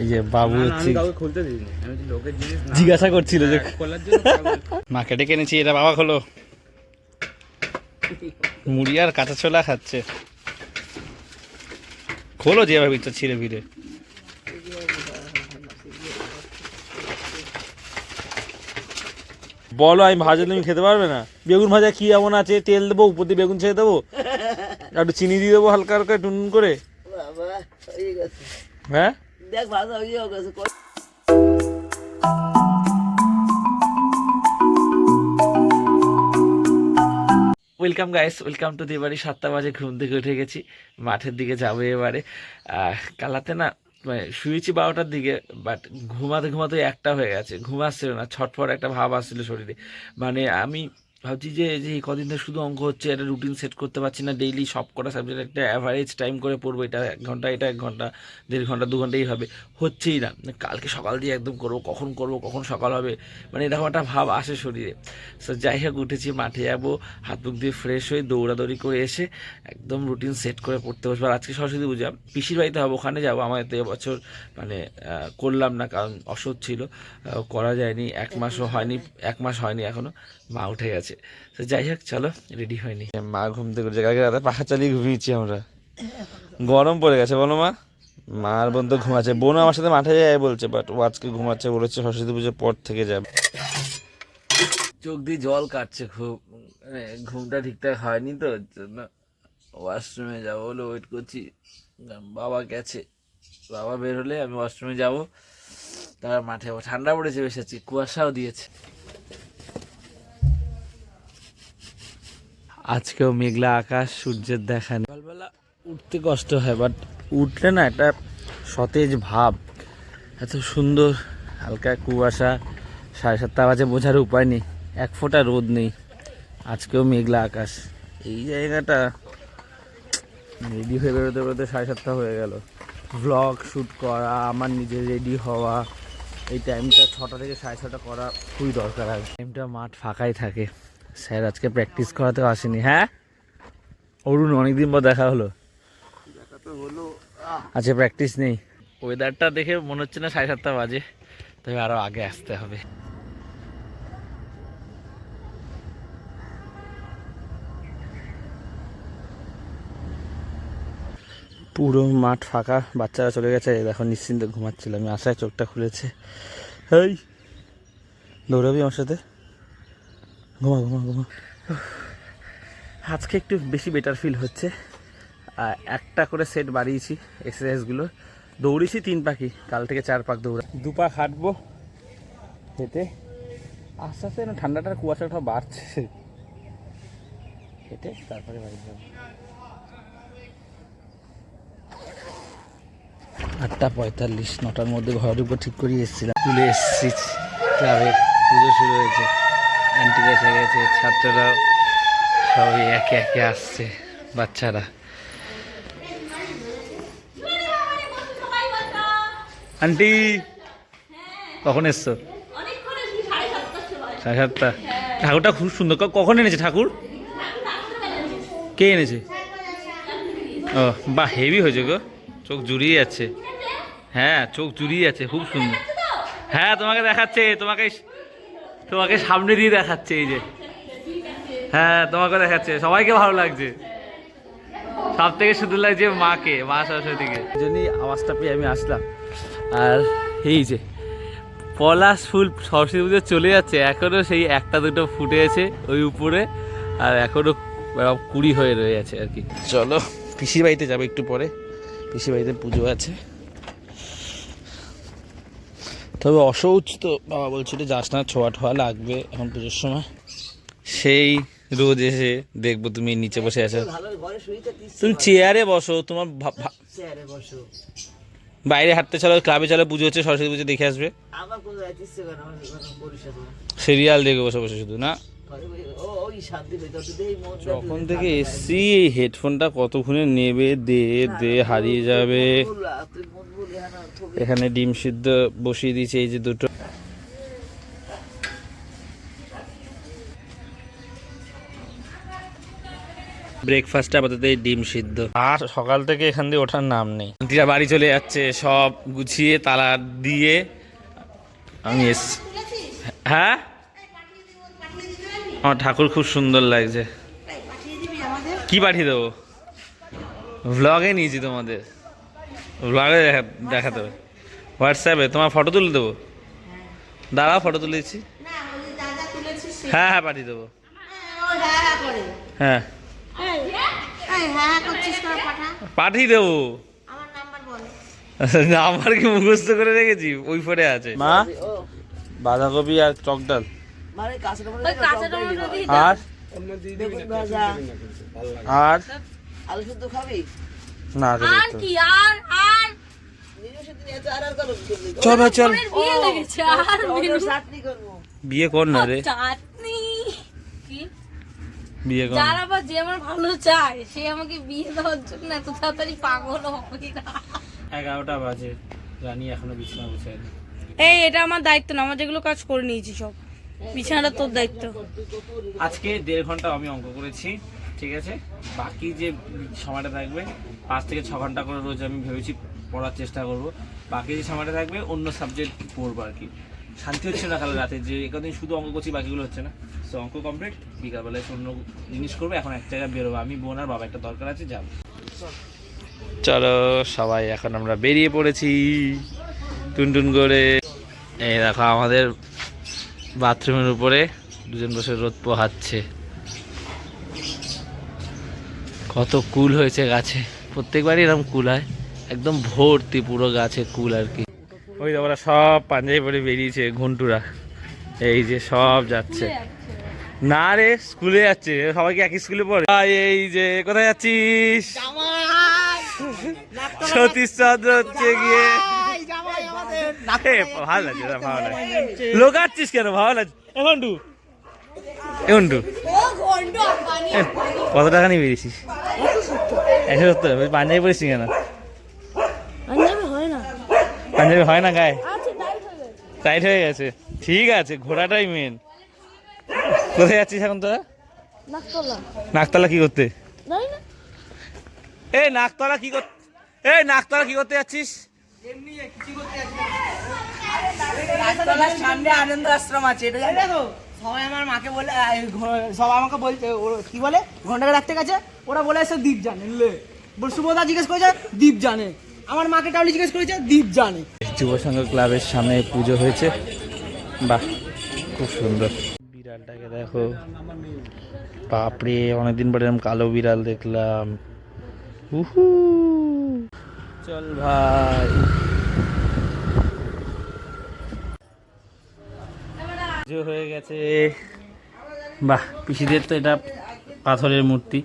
এই যে বাবু না, না, হচ্ছে খুলতে দিইনি। আমি লোকের জিনিস জিজ্ঞাসা করছিল যে খোলার জন্য কিনেছি এটা বাবা খোলো। মুড়ি আর কাঁচা ছোলা খাচ্ছে। খোলো যেভাবে ইচ্ছা ছিঁড়ে ভিড়ে বলো আমি ভাজা তুমি খেতে পারবে না? বেগুন ভাজা কি এমন আছে? তেল দেবো উপর দিয়ে বেগুন ছেড়ে দেবো? একটু চিনি দিয়ে দেবো হালকা হালকা টুন করে? বাবা হয়ে গেছে। হ্যাঁ? দেখ ওয়েলকাম গাইস ওয়েলকাম টু দিবাড়ি সাতটা বাজে, ঘুম থেকে উঠে গেছি। মাঠের দিকে যাব এবারে। কালাতে না মানে শুয়েছি বারোটার দিকে বাট ঘুমাতে ঘুমাতে একটা হয়ে গেছে। ঘুম আসছিল না, ছটফট একটা ভাব আসছিল শরীরে। মানে আমি ভাবছি যে যে এই কদিন ধরে শুধু অঙ্ক হচ্ছে, একটা রুটিন সেট করতে পারছি না ডেইলি সব কটা সাবজেক্ট একটা অ্যাভারেজ টাইম করে পড়ব, এটা এক ঘণ্টা, এটা এক ঘণ্টা, দেড় ঘণ্টা, দু ঘন্টাই হবে। হচ্ছেই না। কালকে সকাল দিয়ে একদম করব, কখন করব, কখন সকাল হবে মানে এরকম একটা ভাব আসে শরীরে। সো যাই হোক, উঠেছি, মাঠে যাব, হাত মুখ দিয়ে ফ্রেশ হয়ে দৌড়াদৌড়ি করে এসে একদম রুটিন সেট করে পড়তে বসবো। আর আজকে সরস্বতী পূজা, পিসির বাড়িতে হবে, ওখানে যাব। আমাদের তো এবছর মানে করলাম না, কারণ অসুখ ছিল করা যায়নি, এক মাসও হয়নি, এক মাস হয়নি এখনও। মা উঠে গেছে। তো যাই হোক চলো রেডি হয়নি মা ঘুম থেকে কালকে রাতে পাখা চালিয়ে ঘুমিয়েছি আমরা। গরম পড়ে গেছে বলো মা। মার বোন তো ঘুমাচ্ছে। বোন আমার সাথে মাঠে যায় বলছে বাট ও আজকে ঘুমাচ্ছে বলেছে সরস্বতী পুজোর পর থেকে যাবে। চোখ দিয়ে জল কাটছে খুব। মানে ঘুমটা ঠিকঠাক হয়নি তো জন্য ওয়াশরুমে যাব বলে ওয়েট করছি। বাবা গেছে। বাবা বের হলে আমি ওয়াশরুমে যাব। তার মাঠে ঠান্ডা পড়েছে বেশ আজকে কুয়াশাও দিয়েছে। আজকেও মেঘলা আকাশ, সূর্যের দেখা নেই। সকালবেলা উঠতে কষ্ট হয় বাট উঠলে না একটা সতেজ ভাব। এত সুন্দর, হালকা কুয়াশা, সাড়ে সাতটা বাজে বোঝার উপায় নেই। এক ফোঁটা রোদ নেই। আজকেও মেঘলা আকাশ। এই জায়গাটা রেডি হয়ে বেরোতে বেরোতে সাড়ে সাতটা হয়ে গেল। ভ্লগ শ্যুট করা, আমার নিজে রেডি হওয়া, এই টাইমটা ছটা থেকে সাড়ে ছটা করা খুবই দরকার আর। টাইমটা মাঠ ফাঁকাই থাকে। স্যার, আজকে প্র্যাকটিস করাতেও আসেনি হ্যাঁ? অরুণ, অনেকদিন পর দেখা হলো। আচ্ছা প্র্যাকটিস নেই। ওয়েদারটা দেখে মনে হচ্ছে না সাড়ে সাতটা বাজে, তবে আরও আগে আসতে হবে। পুরো মাঠ ফাঁকা, বাচ্চারা চলে গেছে। এই দেখো, নিশ্চিন্তে ঘুমাচ্ছিল। আমি আশায় চোখটা খুলেছে। হেই, দৌড়াবি আমার সাথে? ঘুমা ঘুমা ঘুমা। আজকে একটু বেশি বেটার ফিল হচ্ছে। একটা করে সেট বাড়িয়েছি এক্সারসাইজগুলো দৌড়েছি তিন পাখি, কাল থেকে চার পাক দৌড়া দু পাক হাঁটবো হেঁটে। আস্তে আস্তে না ঠান্ডাটার কুয়াশাটা বাড়ছে। হেঁটে তারপরে বাড়ি যাব। আটটা পঁয়তাল্লিশ, নটার মধ্যে ঘর ঢুকবো ঠিক করে এসেছিলাম। তুলে এসেছি, ক্লাবে পুজো শুরু হয়েছে। আন্টিরা এসে গেছে, ছাত্ররাও সবই একে একে আসছে, বাচ্চারা। আন্টি, কখন এসছো? সাড়ে সাতটা। ঠাকুরটা খুব সুন্দর। কখন এনেছে ঠাকুর? কে এনেছে? ও, বাহ হেভি হয়েছে গো। চোখ জুড়িয়ে যাচ্ছে। হ্যাঁ চোখ জুড়িয়ে যাচ্ছে, খুব সুন্দর। হ্যাঁ তোমাকে দেখাচ্ছে, তোমাকে তোমাকে সামনে দিয়ে দেখাচ্ছে এই যে। হ্যাঁ তোমাকে দেখাচ্ছে। সবাইকে ভালো লাগছে। সব থেকে শুধু লাগছে মাকে মা সরস্বতীকে। জন্যই আওয়াজটা পেয়ে আমি আসলাম। আর এই যে পলাশ ফুল সরস্বতী পুজো চলে যাচ্ছে। এখনও সেই একটা দুটো ফুটে আছে ওই উপরে। আর এখনও কুড়ি হয়ে রয়ে আছে আর কি। চলো পিসির বাড়িতে যাব একটু পরে। পিসির বাড়িতে পুজো আছে। তবে অসৌচ তো বাবা বলছিল যাস না ছোয়া ঠোয়া লাগবে এখন পুজোর সময়। সেই রোজ এসে দেখব তুমি নিচে বসে দিচ্ছে তুমি চেয়ারে বসো তোমার ভা- ভা- বাইরে হাঁটতে চলো ক্লাবে চলো পুজো হচ্ছে সরস্বতী পুজো দেখে আসবে। সিরিয়াল দেখে বসে বসে শুধু না? যখন থেকে এসছি এই হেডফোনটা কতক্ষণে নেবে দে দে হারিয়ে যাবে। হ্যাঁ খুবই এখানে ডিম সিদ্ধ বসিয়ে দিয়েছে এই যে দুটো। ব্রেকফাস্টে আপাতত এই ডিম সিদ্ধ। আর সকাল থেকে এখান দিয়ে ওঠার নাম নেই। আন্টিরা বাড়ি চলে যাচ্ছে সব গুছিয়ে তালা দিয়ে আমি এস হ্যাঁ? আমার ঠাকুর খুব সুন্দর লাগছে। কি পাঠিয়ে দেবো? ভ্লগে নিয়েছি তোমাদের। ভ্লগে দেখা হবে। হোয়াটসঅ্যাপে তোমার ফটো তুলে দেবো? দাঁড়াও ফটো তুলেছি। হ্যাঁ হ্যাঁ পাঠিয়ে দেবো। হ্যাঁ। পাঠিয়ে দেবো। আমার কি মুখস্থ করে রেখেছি? ওই ফোনে আছে। মা? বাঁধাকপি আর টক ডাল মানে কাঁচা টমেটো কাঁচা টমেটো দিয়ে আর? বেগুন ভাজা। আর? আলু শুদ্ধ খাবি? না আর কি আর আর? নিজের সাথে নিয়ে তো আর আর করো চল ভাই চল। ওদের বিয়ে কর না রে। বিয়ে কর যার আবার যে আমার ভালো চায় সে আমাকে বিয়ে দেওয়ার জন্য এত তাড়াতাড়ি পাগল হবে না। এগারোটা বাজে। রানী এখনও বিছানা গুছায়নি। এই এটা আমার দায়িত্ব না আমার যেগুলো কাজ করে নিয়েছি সব। বিছানাটা তোর দায়িত্ব। আজকে দেড় ঘণ্টা আমি অঙ্ক করেছি ঠিক আছে? বাকি যে সময়টা থাকবে পাঁচ থেকে ছ ঘণ্টা করে রোজ আমি ভেবেছি পড়ার চেষ্টা করব। বাকি যে সময়টা থাকবে অন্য সাবজেক্ট পড়ব আর কি। শান্তি হচ্ছে না কাল রাতে যে একদিন শুধু অঙ্ক করছি বাকিগুলো হচ্ছে না। তো অঙ্ক কমপ্লিট বিকালবেলায় অন্য জিনিস করব এখন এক জায়গায় বেরোবো। আমি বোন আর বাবা একটা দরকার আছে যাব। চলো সবাই এখন আমরা বেরিয়ে পড়েছি। টুনটুন করে। এই দেখো আমাদের বাথরুমের উপরে দুজন বসে রোদ পোহাচ্ছে। কত কুল হয়েছে গাছে। প্রত্যেকবারই এরকম কুল হয়। একদম ভর্তি পুরো গাছে কুল আর কি। ওই ওরা সব পাঞ্জাবি পরে বেরিয়েছে ঘন্টুরা। এই যে সব যাচ্ছে। না রে স্কুলে যাচ্ছে। সবাইকে একই স্কুলে পড়ে। এই যে কোথায় যাচ্ছিস? সতীশ চন্দ্র হচ্ছে গিয়ে। ভালো লাগছে ভালো লাগছে। লোকাচ্ছিস কেন? ভালো লাগছে। এখন টু এখন এ, কত টাকা নিয়ে বেরিয়েছিস? একশো সত্তর। পাঞ্জাবি পরিস কেন? পাঞ্জাবি হয় না। গায়ে? টাইট হয়ে গেছে। ঠিক আছে ঘোড়াটাই মেন কোথায় যাচ্ছিস এখন তোরা? নাকতলা। কি করতে? এই নাকতলা কি করতে এই নাকতলা কি করতে যাচ্ছিস? সামনে আনন্দ আশ্রম আছে এটা জানো? তো সবাই আমার মাকে বলে সবাই আমাকে বলছে ও- কি বলে? ঘন্টাকে রাখতে গেছে ওরা বলে এসে দ্বীপ জানে লে। বল জিজ্ঞেস করেছে দ্বীপ জানে। আমার মাকে টাউলি জিজ্ঞেস করেছে দ্বীপ জানে। যুব সংঘ ক্লাবের সামনে পুজো হয়েছে। বাহ খুব সুন্দর। বিড়ালটাকে দেখো। বাপরে অনেকদিন পরে এরকম কালো বিড়াল দেখলাম। উহু। চল ভাই। পুজো হয়ে গেছে। বাহ পিসিদের তো এটা পাথরের মূর্তি।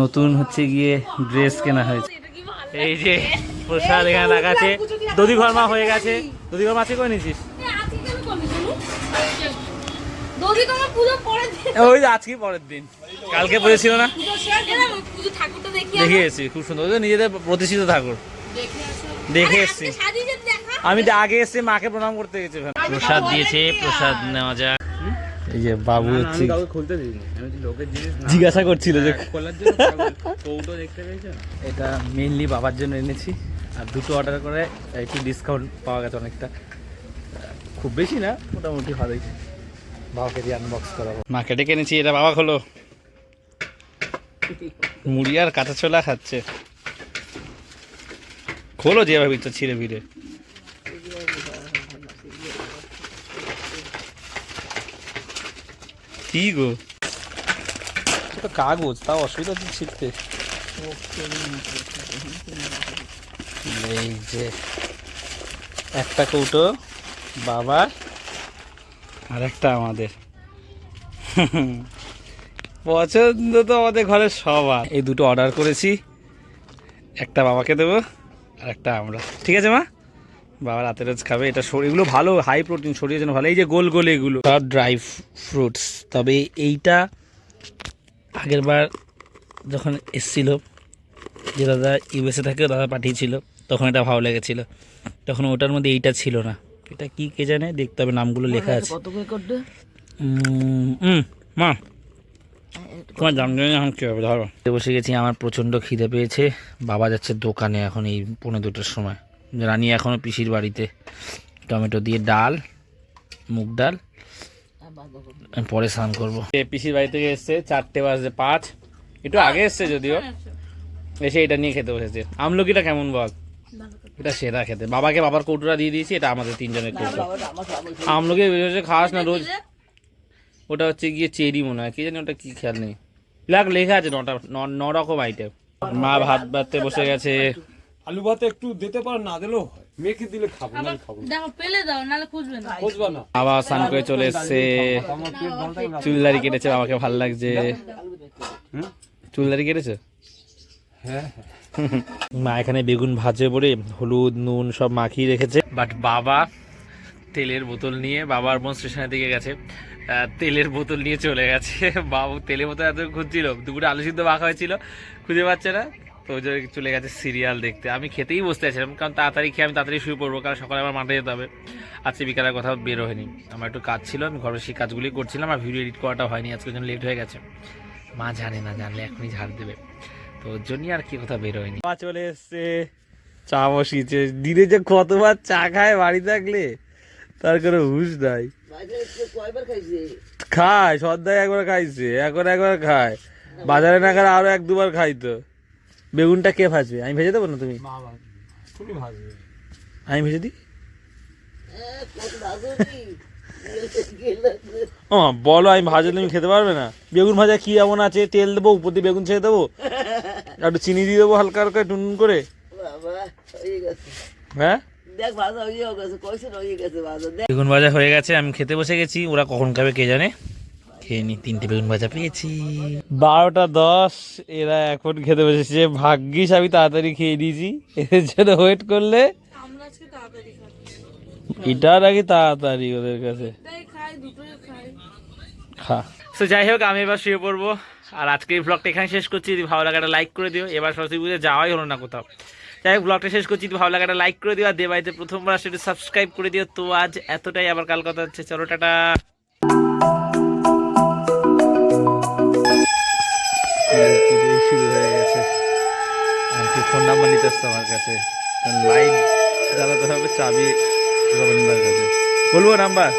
নতুন হচ্ছে গিয়ে ড্রেস কেনা হয়েছে। এই যে প্রসাদ এখানে লাগাচ্ছে দধি ঘরমা হয়ে গেছে। দধি ঘরমা আছে করে নিয়েছিস? ওই আজকে পরের দিন। কালকে না? দেখি এসেছি খুব সুন্দর। নিজেদের প্রতিষ্ঠিত ঠাকুর। দেখে এসেছি। আমি তো আগে এসে মাকে প্রণাম করতে গেছি। প্রসাদ দিয়েছে প্রসাদ নেওয়া যাক। এই যে বাবু হচ্ছে কাউকে খুলতে দিইনি। আমি লোকের জিনিস জিজ্ঞাসা করছিল যে খোলার জন্য কৌটো দেখতে পেয়েছ? এটা মেইনলি বাবার জন্য এনেছি। আর দুটো অর্ডার করে একটু ডিসকাউন্ট পাওয়া গেছে অনেকটা। খুব বেশি না মোটামুটি ভালোই। বাবাকে দিয়ে আনবক্স করাবো। মাকে ডেকে এনেছি এটা বাবা হলো মুড়ি আর কাঁচা ছোলা খাচ্ছে। খোলো যেভাবে ইচ্ছা ছিঁড়ে ভিড়ে কি গো? তো কাগজ তাও অসুবিধা হচ্ছে ছিঁড়তে এই যে একটা কৌটো বাবার আর একটা আমাদের। পছন্দ তো আমাদের ঘরের সবার। এই দুটো অর্ডার করেছি। একটা বাবাকে দেবো আর একটা আমরা। ঠিক আছে মা? বাবা রাতে রোজ খাবে। এটা এগুলো ভালো হাই প্রোটিন শরীরের জন্য ভালো। এই যে গোল গোল এগুলো। সব ড্রাই ফ্রুটস তবে এইটা আগের বার যখন এসছিল যে দাদা ইউএসএ থেকে দাদা পাঠিয়েছিল তখন এটা ভালো লেগেছিল। তখন ওটার মধ্যে এইটা ছিল না। এটা কি কে জানে? দেখতে হবে নামগুলো লেখা আছে মা। তোমার জান জানি এখন কী হবে ধরো। বসে গেছি আমার প্রচণ্ড খিদে পেয়েছে। বাবা যাচ্ছে দোকানে এখন এই পৌনে দুটোর সময়। রানী এখনও পিসির বাড়িতে। টমেটো দিয়ে ডাল, মুগ ডাল। পরে স্নান করব। পিসির বাড়ি থেকে এসছে, চারটে বাজে পাঁচ। একটু আগে এসছে যদিও। এসে এটা নিয়ে খেতে বসেছে। আমলকিটা কেমন বল? এটা সেরা খেতে। বাবাকে বাবার কৌটোটা দিয়ে দিয়েছি, এটা আমাদের তিনজনের কৌটো। আমলকি খাস না রোজ। ওটা হচ্ছে গিয়ে চেরি মনে হয়। কি জানি ওটা কি খেয়াল নেই। লাগ লেখা আছে নটা, ন- রকম আইটেম মা ভাত ভাততে বসে গেছে। আলু ভাতে একটু দিতে পারো না দিলেও হয়। মেখে দিলে খাব না খাব। দেখো পেলে দাও নাহলে খুঁজবে না। বুঝবা না। বাবা স্নান করে চলে এসছে। চুলদারি কেটেছে বাবাকে ভালো লাগছে। চুলদারি কেটেছে? হ্যাঁ মা এখানে বেগুন ভাজে পরে হলুদ নুন সব মাখিয়ে রেখেছে। বাট বাবা তেলের বোতল নিয়ে বাবার বোন স্টেশনের দিকে গেছে। তেলের বোতল নিয়ে চলে গেছে। বাবু তেলের বোতল এত খুঁজছিল দুপুরে আলু সিদ্ধ মাখা হয়েছিল খুঁজে পাচ্ছে না। তো ওই চলে গেছে সিরিয়াল দেখতে। আমি খেতেই বসতে আছিলাম, কারণ তাড়াতাড়ি খেয়ে আমি তাড়াতাড়ি শুয়ে পড়ব, কারণ সকালে আমার মাঠে যেতে হবে। আজকে বিকালের কোথাও বেরো হয়নি। আমার একটু কাজ ছিল, আমি ঘরে সেই কাজগুলি করছিলাম, আর ভিডিও এডিট করাটা হয়নি, আজকে জন্য লেট হয়ে গেছে। মা জানে না, জানলে এখনই ঝাড় দেবে। তো ওর জন্যই আর কি কোথাও বের হয়নি। মা চলে এসছে, চা বসিয়েছে। দিনে যে কতবার চা খায় বাড়ি থাকলে, তার কোনো হুশ নাই। খায় সদ্দায় একবার খাইছে, এখন একবার খায়। বাজারে না গেলে আরও এক দুবার খাইতো। বেগুনটা কে ভাজবে? আমি ভেজে দেবো না তুমি? তুমি ভাজবে। আমি ভেজে দিই? হ্যাঁ, কত রাজনী গেলে ও বলো আমি ভাজলে তুমি খেতে পারবে না। বেগুন ভাজা কি এমন আছে? তেল দেবো উপর দিয়ে বেগুন ছেড়ে দেবো? আর একটু চিনি দিয়ে দেবো হালকা হালকা টুন করে? বাবা হয়ে গেছে। হ্যাঁ? দেখ ভাজা হয়ে গেছে কইছে হয়ে গেছে ভাজা। দেখ। বেগুন ভাজা হয়ে গেছে আমি খেতে বসে গেছি। ওরা কখন খাবে কে জানে? খেয়ে নি তিনটে বেগুন ভাজা পেয়েছি। বারোটা দশ এরা এখন খেতে বসেছে। ভাগ্যিস আমি তাড়াতাড়ি খেয়ে নিয়েছি। এদের জন্য ওয়েট করলে এটা নাকি তাড়াতাড়ি ওদের কাছে। খা। তো যাই হোক আমি এবার শুয়ে পড়ব। আর আজকে এই ব্লগটা এখানে শেষ করছি। যদি ভালো লাগাটা লাইক করে দিও। এবার সরস্বতী পুজো যাওয়াই হলো না কোথাও। যাই হোক ব্লগটা শেষ করছি। যদি ভালো লাগাটা লাইক করে দিও। আর দেবাইতে প্রথমবার আসলে সাবস্ক্রাইব করে দিও। তো আজ এতটাই। আবার কাল কথা হচ্ছে। চলো টাটা। নাম্বার নিতে আসতো আমার কাছে। লাইট জ্বালাতে হবে চাবি রবীন্দ্রের কাছে। বলব নাম্বার